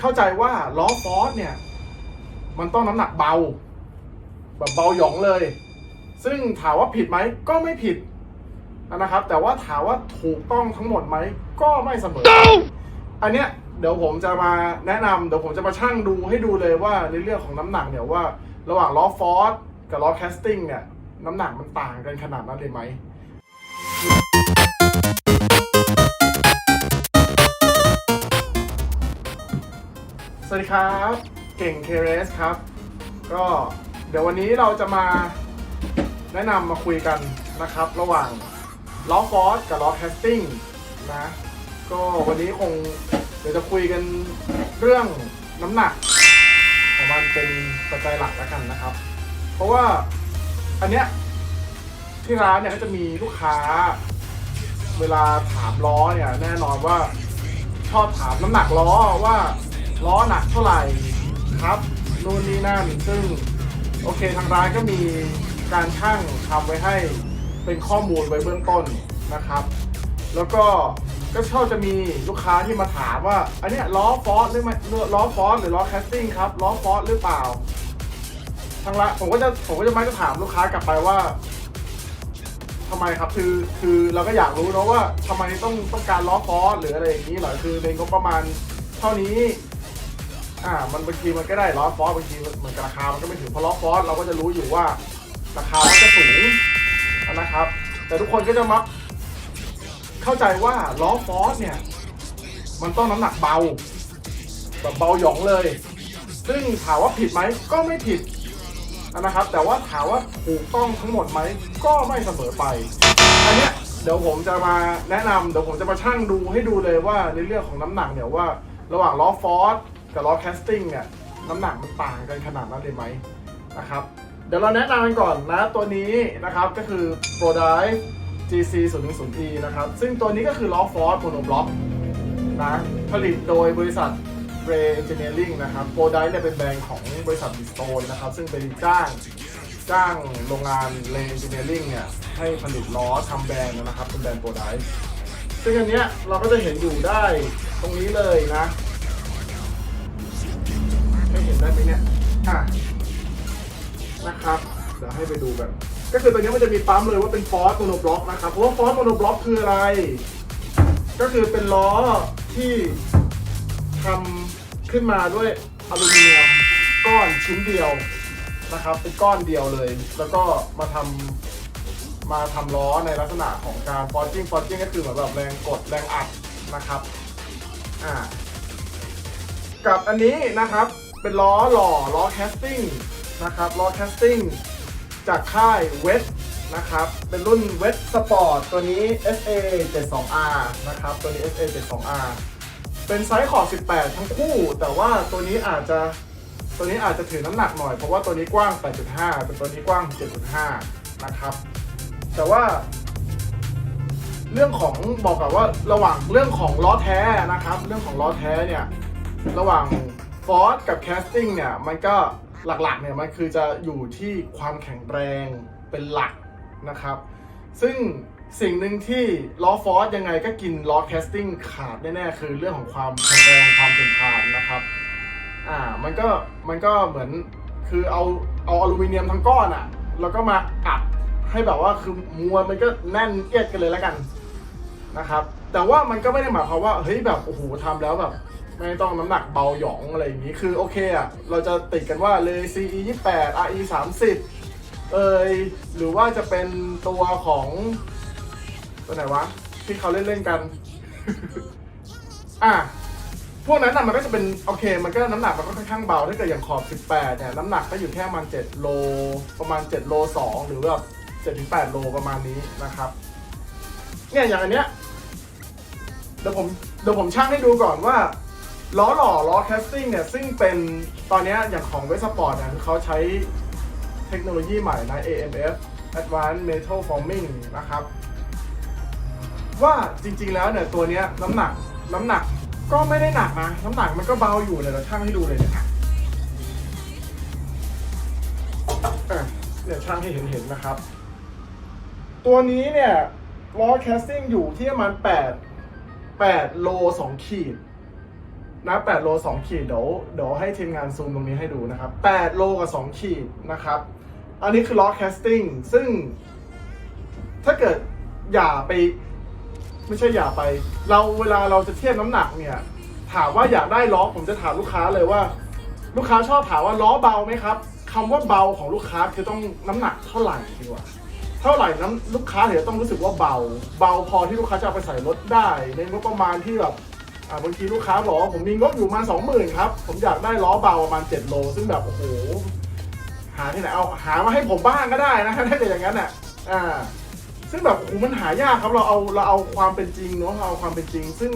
เข้าใจว่าล้อฟอสเนี่ย มันต้องน้ำหนักเบา แบบเบาหยองเลย ซึ่งถามว่าผิดไหมก็ไม่ผิดนะครับ แต่ว่าถามว่าถูกต้องทั้งหมดไหมก็ไม่เสมอ อันเนี้ยเดี๋ยวผมจะมาแนะนำเดี๋ยวผมจะมาชั่งดูให้ดูเลยว่าในเรื่องของน้ำหนักเนี่ยว่า ระหว่างล้อฟอสกับล้อแคสติ้งเนี่ยน้ำหนักมันต่างกันขนาดนั้นเลยไหม สวัสดีครับ เก่งเคเรสครับ ก็เดี๋ยววันนี้เราจะมาแนะนำมาคุยกันนะครับ ระหว่างล้อฟอสกับล้อแคสติ้งนะก็วันนี้คงเดี๋ยวจะคุยกันเรื่องน้ำหนักของมันเป็นปัจจัยหลักแล้วกันนะครับ เพราะว่าอันเนี้ยที่ร้านเนี่ยก็จะมีลูกค้า เวลาถามล้อเนี่ยแน่นอนว่าชอบถามน้ำหนักล้อว่า ล้อหนักเท่าไหร่ครับนู่นนี่นั่นซึ่งโอเคทางร้านก็มีการช่างทำไว้ให้เป็นข้อมูลไว้เบื้องต้นนะครับ แล้วก็ก็ชอบจะมีลูกค้าที่มาถามว่า อันเนี้ยล้อฟอสหรือไม่ล้อฟอสหรือล้อแคสติ้งครับล้อฟอสหรือเปล่า ทางร้านผมก็จะผมก็จะมักจะถามลูกค้ากลับไปว่าทำไมครับคือคือเราก็อยากรู้เนอะว่าทำไมต้องต้องการล้อฟอสหรืออะไรอย่างนี้หรอคือในงบประมาณเท่านี้ อ่า มันบางทีมันก็ได้ล้อฟอสบางทีมันเหมือนกับราคา มันก็ไม่ถึงเพราะล้อฟอสเราก็จะรู้อยู่ว่า ราคามันจะสูงนะครับ แต่ทุกคนก็จะมักเข้าใจว่าล้อฟอสเนี่ย มันต้องน้ำหนักเบาแบบเบาหยองเลย ซึ่งถามว่าผิดไหมก็ไม่ผิดนะครับ แต่ว่าถามว่าถูกต้องทั้งหมดไหมก็ไม่เสมอไป อันเนี้ยเดี๋ยวผมจะมาแนะนำเดี๋ยวผมจะมาชั่งดูให้ดูเลยว่าในเรื่องของน้ำหนักเนี่ยว่า ระหว่างล้อฟอส กับล้อแคสติ้งเนี่ยน้ำหนักมันต่างกันขนาดนั้นเลยไหมนะครับเดี๋ยวเราแนะนำกันก่อนนะตัวนี้นะครับก็คือ ProDrive GC 0 1 0 E นะครับซึ่งตัวนี้ก็คือล้อฟอร์สโมโนบล็อกนะผลิตโดยบริษัทเรเจเนียริงนะครับโปรไดเนี่ยเป็นแบรนด์ของบริษัทบิสโตนนะครับซึ่งเป็นจ้างจ้างโรงงานเรย์เจเนียริงเนี่ยให้ผลิตล้อทำแบรนด์นะครับเป็นแบรนด์โปรไดซึ่งอันเนี้ยเราก็จะเห็นอยู่ได้ตรงนี้เลยนะ มเนี่ยอะนะครับเดี๋ยวให้ไปดูกันก็คือตัวนี้มันจะมีปั๊มเลยว่าเป็นฟอสโมโนบล็อกนะครับเพราะว่าฟอสโมโนบล็อกคืออะไร ก็คือเป็นล้อที่ทำขึ้นมาด้วยอลูมิเนียมก้อนชิ้นเดียวนะครับ เป็นก้อนเดียวเลย แล้วก็มาทำมาทำล้อในลักษณะของการฟอร์จิ้งฟอร์จิ้งก็คือเหมือนแบบแรงกดแรงอัดนะครับอ่ากับอันนี้นะครับ เป็นล้อหล่อล้อแคสติ้งนะครับล้อแคสติ้งจากค่ายเวทนะครับ เป็นรุ่นเวทสปอร์ตตัวนี้ SA 72R นะครับ ตัวนี้ SA 72R เป็นไซส์ขอบ 18 ทั้งคู่ แต่ว่าตัวนี้อาจจะตัวนี้อาจจะถือน้ำหนักหน่อย เพราะว่าตัวนี้กว้าง 8.5 เป็นตัวนี้กว้าง 7.5 นะครับ แต่ว่า เรื่องของบอกกับว่าระหว่างเรื่องของล้อแท้นะครับ เรื่องของล้อแท้เนี่ย ระหว่าง ฟอร์สกับแคสติ้งเนี่ยมันก็หลักๆเนี่ยมันคือจะอยู่ที่ความแข็งแรงเป็นหลักนะครับ ซึ่งสิ่งหนึ่งที่ล้อฟอร์สยังไงก็กินล้อแคสติ้งขาดแน่ๆคือเรื่องของความแข็งแรงความทนทานนะครับอ่ามันก็มันก็เหมือนคือเอาเอาอลูมิเนียมทั้งก้อนอะแล้วก็มาอัดให้แบบว่าคือมวลมันก็แน่นเอียดกันเลยแล้วกันนะครับ แต่ว่ามันก็ไม่ได้หมายความว่าเฮ้ยแบบโอ้โหทำแล้วแบบ ไม่ต้องน้ำหนักเบาหยองอะไรอย่างนี้ คือโอเคอะเราจะติดกันว่าเลย CE 28 RE 30เอยหรือว่าจะเป็นตัวของตัวไหนวะ ที่เขาเล่นเล่นกัน อะ พวกนั้นน่ะมันก็จะเป็นโอเค มันก็น้ำหนักมันก็ค่อนข้างเบา ถ้าเกิดอย่างขอบ 18 เนี่ย น้ำหนักก็อยู่แค่ประมาณ 7 โล ประมาณ 7 โล 2 หรือแบบ7 8 โลประมาณนี้นะครับ เนี่ยอย่างอันเนี้ยเดี๋ยวผมเดี๋ยวผมชั่งให้ดูก่อนว่า ล้อหล่อล้อแคสติ้งเนี่ย ซึ่งเป็นตอนนี้อย่างของเวสปอร์ตเนี่ยคือเขาใช้เทคโนโลยีใหม่นะ AMF Advanced Metal Forming นะครับ ว่าจริงๆแล้วเนี่ย ตัวนี้น้ำหนักน้ำหนักก็ไม่ได้หนักนะ น้ำหนักมันก็เบาอยู่เลยเราช่างให้ดูเลยเนี่ยเนี่ยช่างให้เห็นเห็นๆนะครับ ตัวนี้เนี่ยล้อแคสติ้งอยู่ที่ประมาณ8 8โล2ขีด นะ8โล2ขีดเดี๋ยวเดี๋ยวให้ทีมงานซูมตรงนี้ให้ดูนะครับ8โลกับ 2 ขีดนะครับ อันนี้คือล้อแคสติ้งซึ่ง ถ้าเกิดอย่าไป ไม่ใช่อย่าไป เราเวลาเราจะเทียบน้ำหนักเนี่ย ถามว่าอยากได้ล้อผมจะถามลูกค้าเลยว่า ลูกค้าชอบถามว่าล้อเบาไหมครับคำว่าเบาของลูกค้าคือต้องน้ำหนักเท่าไหร่ดีกว่าเท่าไหร่น้ำลูกค้าถึงจะต้องรู้สึกว่าเบา เบาพอที่ลูกค้าจะเอาไปใส่รถได้ ในงบประมาณที่แบบ อ่าบางทีลูกค้าบอกว่าผมมีงบอยู่ประมาณสองหมื่นครับ ผมอยากได้ล้อเบาประมาณเจ็ดโล ซึ่งแบบโอ้โหหาที่ไหนเอาหามาให้ผมบ้างก็ได้นะถ้าเกิดอย่างนั้นอะอ่า ซึ่งแบบโอ้โหมันหายากครับเราเอาเราเอาความเป็นจริงเนาะเราเอาความเป็นจริง ซึ่ง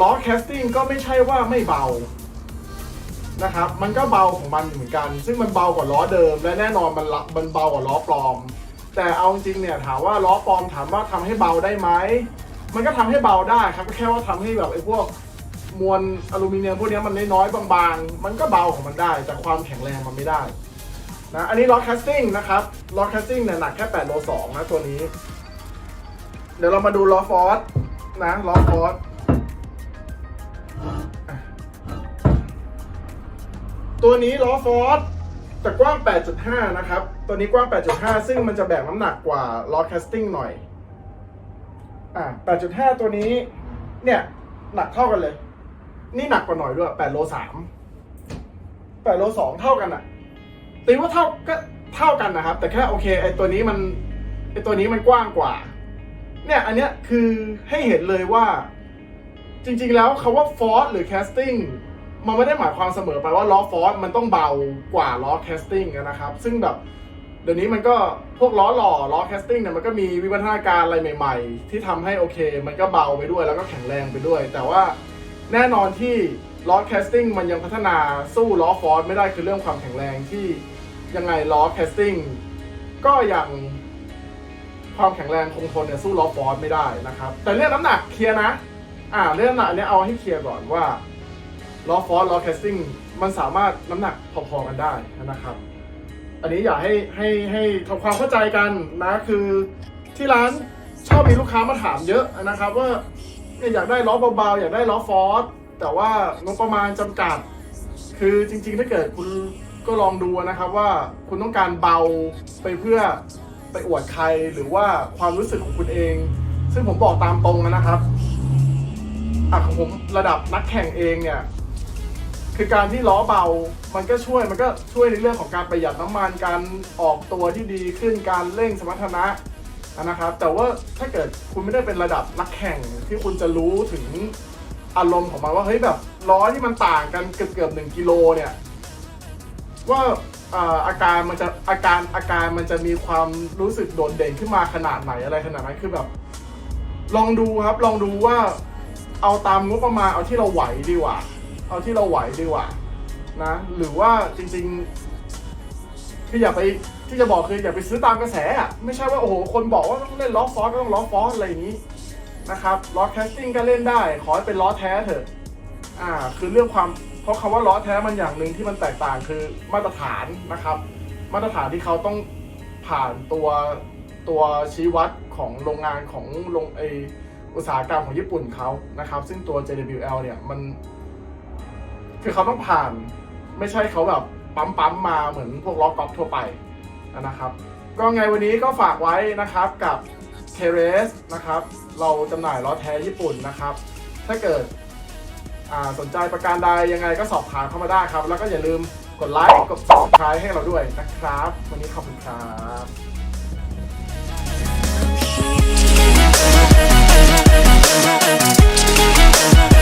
ล้อแคสติ้งก็ไม่ใช่ว่าไม่เบานะครับ มันก็เบาของมันเหมือนกัน ซึ่งมันเบากว่าล้อเดิม และแน่นอนมันละมันเบากว่าล้อปลอม แต่เอาจริงเนี่ยถามว่าล้อปลอมถามว่าทำให้เบาได้ไหม มันก็ทำให้เบาได้ครับก็แค่ว่าทำให้แบบไอ้พวกมวลอลูมิเนียมพวกเนี้ยมันน้อยๆบางๆ มันก็เบาของมันได้ แต่ความแข็งแรงมันไม่ได้นะอันนี้ล้อแคสติ้งนะครับล้อแคสติ้งเนี่ยหนักแค่8โล2นะตัวนี้ เดี๋ยวเรามาดูล้อฟอร์สนะล้อฟอร์สตัวนี้ล้อฟอร์สแต่กว้าง 8.5 นะครับ ตัวนี้กว้าง 8.5 ซึ่งมันจะแบกน้ำหนักกว่าล้อแคสติ้งหน่อย อ่า8.5ตัวนี้ เนี่ย หนักเท่ากันเลย นี่หนักกว่าหน่อยด้วย8โล3 8โล2เท่ากันอะตีว่าเท่าก็เท่ากันนะครับ แต่แค่โอเคไอตัวนี้มันไอตัวนี้มันกว้างกว่า เนี่ย อันเนี้ยคือให้เห็นเลยว่า จริง ๆ แล้วคาว่าฟอร์สหรือแคสติ้งมันไม่ได้หมายความเสมอไปว่าล้อฟอร์สมันต้องเบากว่าล้อแคสติ้งนะครับ ซึ่งแบบ เดี๋ยวนี้มันก็พวกล้อหล่อล้อแคสติ้งเนี่ยมันก็มีวิวัฒนาการอะไรใหม่ ๆ ที่ทำให้โอเค มันก็เบาไปด้วยแล้วก็แข็งแรงไปด้วย แต่ว่าแน่นอนที่ล้อแคสติ้งมันยังพัฒนาสู้ล้อฟอร์สไม่ได้คือเรื่องความแข็งแรงที่ยังไงล้อแคสติ้งก็ยังความแข็งแรงคงทนเนี่ยสู้ล้อฟอร์สไม่ได้นะครับ แต่เรื่องน้ำหนักเคลียร์นะ อ่าเรื่องน้ำหนักอันนี้เอาให้เคลียร์ก่อนว่าล้อฟอร์สล้อแคสติ้งมันสามารถน้ำหนักพอๆกันได้นะครับ อันนี้อยากให้ให้ให้ทำความเข้าใจกันนะคือที่ร้านชอบมีลูกค้ามาถามเยอะนะครับ ว่าเนี่ยอยากได้ล้อเบาๆอยากได้ล้อฟอสแต่ว่างบประมาณจำกัด คือจริงๆ ถ้าเกิดคุณก็ลองดูนะครับว่าคุณต้องการเบาไปเพื่อไปอวดใครหรือว่าความรู้สึกของคุณเอง ซึ่งผมบอกตามตรงนะครับอะของผมระดับนักแข่งเองเนี่ย คือการที่ล้อเบา มันก็ช่วย มันก็ช่วยในเรื่องของการประหยัดน้ำมัน การออกตัวที่ดีขึ้น การเร่งสมรรถนะนะครับ แต่ว่าถ้าเกิดคุณไม่ได้เป็นระดับนักแข่งที่คุณจะรู้ถึงอารมณ์ของมันว่าเฮ้ยแบบล้อที่มันต่างกันเกือบเกือบหนึ่งกิโลเนี่ยว่าอาอาการมันจะอาการอาการมันจะมีความรู้สึกโดดเด่นขึ้นมาขนาดไหนอะไรขนาดนั้นคือแบบ ลองดูครับลองดูว่าเอาตามงบประมาณเอาที่เราไหวดีกว่า เอาที่เราไหวดีกว่านะ หรือว่าจริงๆคืออย่าไปที่จะบอกคืออย่าไปซื้อตามกระแสอะไม่ใช่ว่าโอ้โหคนบอกว่าต้องเล่นล้อฟอสก็ต้องล้อฟอสอะไรอย่างนี้นะครับล้อแคสติ้งก็เล่นได้ ขอให้เป็นล้อแท้เถอะอ่าคือเรื่องความเพราะคำว่าล้อแท้มันอย่างหนึ่งที่มันแตกต่างคือมาตรฐานนะครับ มาตรฐานที่เขาต้องผ่านตัวตัวชี้วัดของโรงงานของโรงไออุตสาหกรรมของญี่ปุ่นเขานะครับ ซึ่งตัว JWL เนี่ยมัน คือเขาต้องผ่าน ไม่ใช่เขาแบบปั๊มปั๊มมาเหมือนพวกล็อกกอล์ฟทั่วไปนะครับ ก็ไงวันนี้ก็ฝากไว้นะครับกับเทเรสนะครับ เราจำหน่ายล้อแท้ญี่ปุ่นนะครับ ถ้าเกิดสนใจประการใดยังไงก็สอบถามเข้ามาได้ครับ แล้วก็อย่าลืมกดไลค์กดซับสไคร้ให้เราด้วยนะครับ วันนี้ขอบคุณครับ